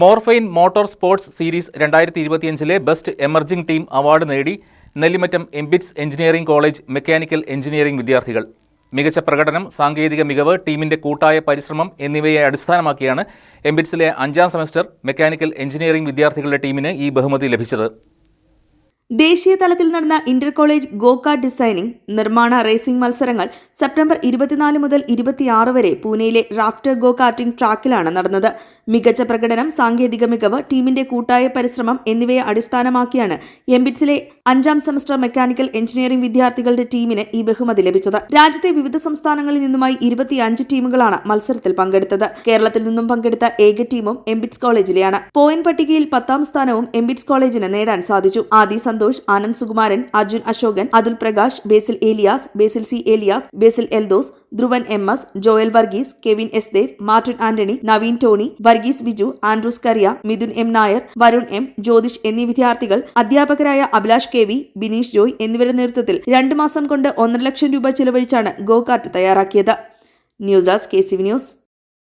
മോർഫൈൻ motor sports series രണ്ടായിരത്തി ഇരുപത്തിയഞ്ചിലെ best emerging team award നേടി Nellimattam MBITS engineering college mechanical engineering വിദ്യാർത്ഥികൾ. മികച്ച പ്രകടനം സാങ്കേതിക മികവ് ടീമിന്റെ കൂട്ടായ പരിശ്രമം എന്നിവയെ അടിസ്ഥാനമാക്കിയാണ് എംബിറ്റ്സിലെ അഞ്ചാം സെമസ്റ്റർ മെക്കാനിക്കൽ എഞ്ചിനീയറിംഗ് വിദ്യാർത്ഥികളുടെ ടീമിന് ഈ ബഹുമതി ലഭിച്ചത്. ദേശീയ തലത്തിൽ നടന്ന ഇന്റർ കോളേജ് ഗോകാ ഡിസൈനിംഗ് നിർമ്മാണ റേസിംഗ് മത്സരങ്ങൾ സെപ്റ്റംബർ ഇരുപത്തിനാല് മുതൽ ഇരുപത്തിയാറ് വരെ പൂനെയിലെ റാഫ്റ്റർ ഗോ കാർട്ടിംഗ് ട്രാക്കിലാണ് നടന്നത്. മികച്ച പ്രകടനം സാങ്കേതിക മികവ് ടീമിന്റെ കൂട്ടായ പരിശ്രമം എന്നിവയെ അടിസ്ഥാനമാക്കിയാണ് എംബിറ്റ്സിലെ അഞ്ചാം സെമസ്റ്റർ മെക്കാനിക്കൽ എഞ്ചിനീയറിംഗ് വിദ്യാർത്ഥികളുടെ ടീമിന് ഈ ബഹുമതി ലഭിച്ചത്. രാജ്യത്തെ വിവിധ സംസ്ഥാനങ്ങളിൽ നിന്നുമായി ഇരുപത്തിയഞ്ച് ടീമുകളാണ് മത്സരത്തിൽ പങ്കെടുത്തത്. കേരളത്തിൽ നിന്നും പങ്കെടുത്ത ഏക ടീമും എംബിറ്റ്സ് കോളേജിലെയാണ്. പോയിന്റ് പട്ടികയിൽ പത്താം സ്ഥാനവും എംബിറ്റ്സ് കോളേജിന് നേടാൻ സാധിച്ചു. Adi Santhosh Anand Sukumaran Arjun Ashokan Athul Prakash Basil Eliyas Basil C Eliyas Basil Eldhose Dhruvan M S Joel Varghese Kevin S Dev Martin Antony Naveen Tony Varghese Biju Andrews Kariya Mithun M Nair Varun M Jyothish എന്നീ വിദ്യാർത്ഥികൾ അധ്യാപകരായ Abhilash K V Bineesh Joy എന്നിവരുടെ നേതൃത്വത്തിൽ രണ്ടു മാസം കൊണ്ട് ഒന്നര ലക്ഷം രൂപ ചെലവഴിച്ചാണ് ഗോ കാർട്ട് തയ്യാറാക്കിയത്. News desk K C news.